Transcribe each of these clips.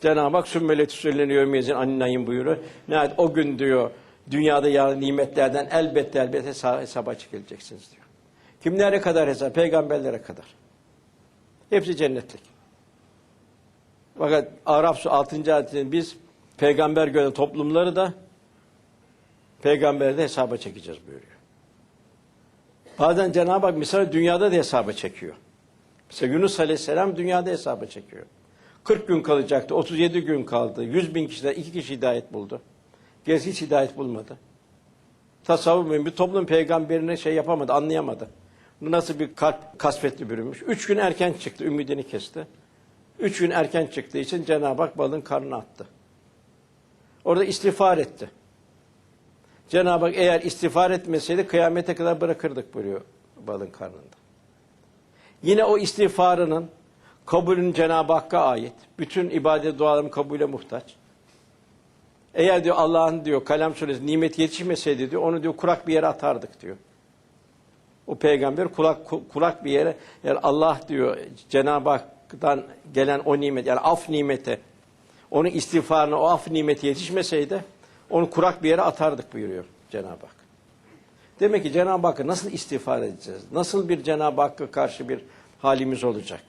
Cenab-ı Hak sümmeletü söyleniyor mezin aninayın buyuruyor. Nihayet o gün diyor dünyada ya nimetlerden elbette elbette hesa- hesaba çekileceksiniz diyor. Kimlere kadar hesap? Peygamberlere kadar. Hepsi cennetlik. Fakat Arap su 6. ayetinde biz peygamber gören toplumları da peygamberi de hesaba çekeceğiz buyuruyor. Bazen Cenab-ı Hak misal dünyada da hesaba çekiyor. Mesela Yunus Aleyhisselam dünyada hesaba çekiyor. 40 gün kalacaktı, 37 gün kaldı. 100 bin kişiden iki kişi hidayet buldu. Gerisi hiç hidayet bulmadı. Tasavvuf mühim bir toplum peygamberine şey yapamadı, anlayamadı. Bu nasıl bir kalp kasvetli bürünmüş. Üç gün erken çıktı, ümidini kesti. Üç gün erken çıktığı için Cenab-ı Hak balın karnına attı. Orada istiğfar etti. Cenab-ı Hak eğer istiğfar etmeseydi kıyamete kadar bırakırdık buyuruyor balın karnında. Yine o istiğfarının kabulün Cenab-ı Hakk'a ait. Bütün ibadet dualarım kabule muhtaç. Eğer diyor Allah'ın diyor Kalem suresi nimet yetişmeseydi diyor onu diyor kurak bir yere atardık diyor. O peygamber kulak ku- kurak bir yere yani Allah diyor Cenab-ı Hak'tan gelen o nimet yani af nimeti onun istiğfarına o af nimeti yetişmeseydi onu kurak bir yere atardık buyuruyor Cenab-ı Hak. Demek ki Cenab-ı Hakk'a nasıl istiğfar edeceğiz? Nasıl bir Cenab-ı Hakk'a karşı bir halimiz olacak?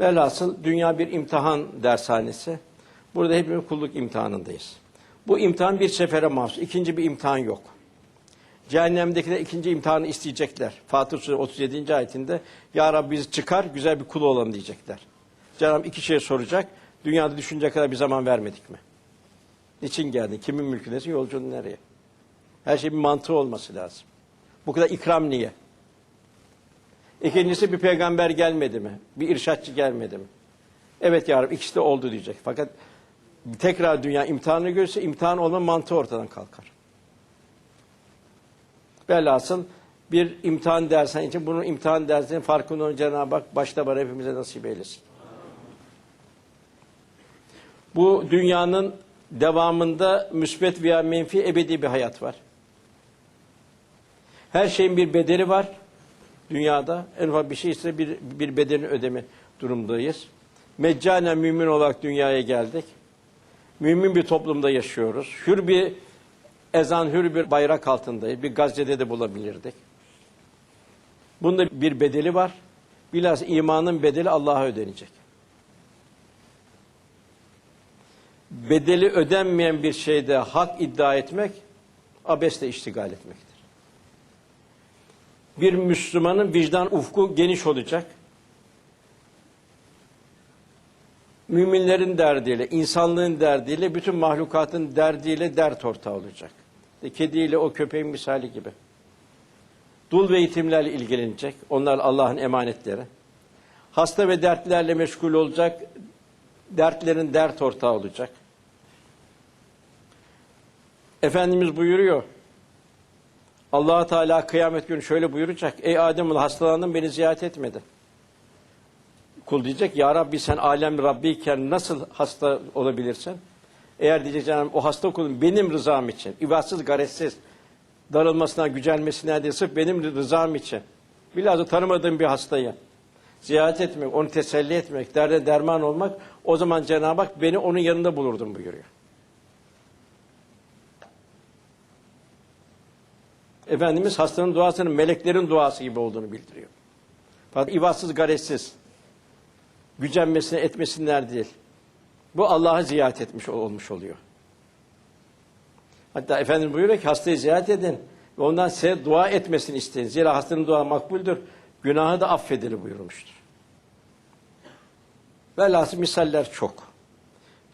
Velhasıl dünya bir imtihan dershanesi. Burada hepimiz kulluk imtihanındayız. Bu imtihan bir sefere mahsus. İkinci bir imtihan yok. Cehennemdekiler ikinci imtihanı isteyecekler. Fatır Suresi 37. ayetinde Ya Rabbi bizi çıkar güzel bir kul olalım diyecekler. Cenab-ı iki şey soracak. Dünyada düşünecek kadar bir zaman vermedik mi? Niçin geldin? Kimin mülkündesin? Yolculuğun nereye? Her şey bir mantığı olması lazım. Bu kadar ikram niye? İkincisi bir peygamber gelmedi mi? Bir irşatçı gelmedi mi? Evet ya Rabbi ikisi de oldu diyecek. Fakat tekrar dünya imtihanı görürse imtihan olma mantığı ortadan kalkar. Velhasıl bir imtihan dersen için bunun imtihan dersinin farkında olan Cenab-ı Hak başta bana hepimize nasip eylesin. Bu dünyanın devamında müsbet veya menfi ebedi bir hayat var. Her şeyin bir bedeli var dünyada. En ufak bir şey ise bir, bir bedelini ödeme durumdayız. Meccanen mümin olarak dünyaya geldik. Mümin bir toplumda yaşıyoruz. Hür bir ezan, hür bir bayrak altındayız. Bir Gazze'de de bulabilirdik. Bunda bir bedeli var. Bilhassa imanın bedeli Allah'a ödenecek. Bedeli ödenmeyen bir şeyde hak iddia etmek, abesle iştigal etmektir. Bir Müslümanın vicdan ufku geniş olacak. Müminlerin derdiyle, insanlığın derdiyle, bütün mahlukatın derdiyle dert ortağı olacak. İşte kediyle o köpeğin misali gibi. Dul ve yetimlerle ilgilenecek. Onlar Allah'ın emanetleri. Hasta ve dertlerle meşgul olacak. Dertlerin dert ortağı olacak. Efendimiz buyuruyor. Allah Teala kıyamet günü şöyle buyuracak. Ey Adem hastalandım beni ziyaret etmedi. Kul diyecek ya Rabbi sen alem Rabbiyken nasıl hasta olabilirsin? Eğer diyecek canım o hasta kulum benim rızam için, ibadsız, garetsiz, darılmasına, gücenmesine değil, sırf benim rızam için. Bilhassa tanımadığım bir hastayı ziyaret etmek, onu teselli etmek, derde derman olmak, o zaman Cenab-ı Hak beni onun yanında bulurdum buyuruyor. Efendimiz hastanın duasının meleklerin duası gibi olduğunu bildiriyor. Fakat ibadsız, garetsiz, gücenmesine etmesinler değil. Bu Allah'ı ziyaret etmiş olmuş oluyor. Hatta Efendimiz buyuruyor ki hastayı ziyaret edin ve ondan size dua etmesini isteyin. Zira hastanın dua makbuldür, günahı da affedilir buyurmuştur. Velhasıl misaller çok.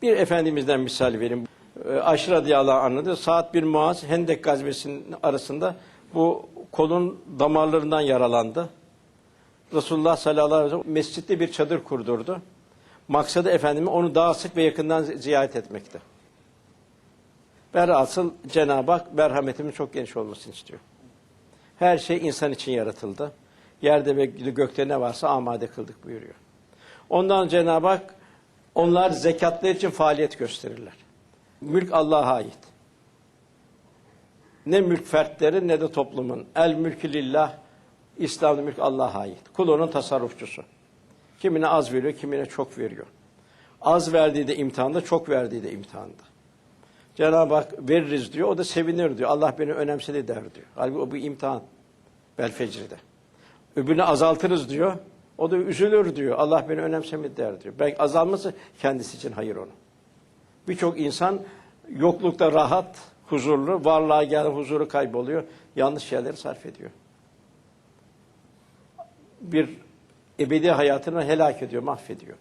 Bir Efendimiz'den misal vereyim. Ee, Ayşe radıyallahu anh'ı saat bir Muaz Hendek gazvesinin arasında bu kolun damarlarından yaralandı. Resulullah sallallahu aleyhi ve sellem mescitte bir çadır kurdurdu. Maksadı Efendimiz onu daha sık ve yakından ziyaret etmekte. Velhasıl Cenab-ı Hak merhametimin çok geniş olmasını istiyor. Her şey insan için yaratıldı. Yerde ve gökte ne varsa amade kıldık buyuruyor. Ondan Cenab-ı Hak onlar zekatları için faaliyet gösterirler. Mülk Allah'a ait. Ne mülk fertleri ne de toplumun. El mülkü lillah, İslam'da mülk Allah'a ait. Kul onun tasarrufçusu. Kimine az veriyor, kimine çok veriyor. Az verdiği de imtihanda, çok verdiği de imtihanda. Cenab-ı Hak veririz diyor, o da sevinir diyor. Allah beni önemsedi der diyor. Halbuki o bir imtihan. Belfecri'de. Öbürünü azaltırız diyor. O da üzülür diyor. Allah beni önemsemedi der diyor. Belki azalması kendisi için hayır onun. Birçok insan yoklukta rahat, huzurlu, varlığa gel huzuru kayboluyor. Yanlış şeyleri sarf ediyor. Bir ebedi hayatını helak ediyor, mahvediyor.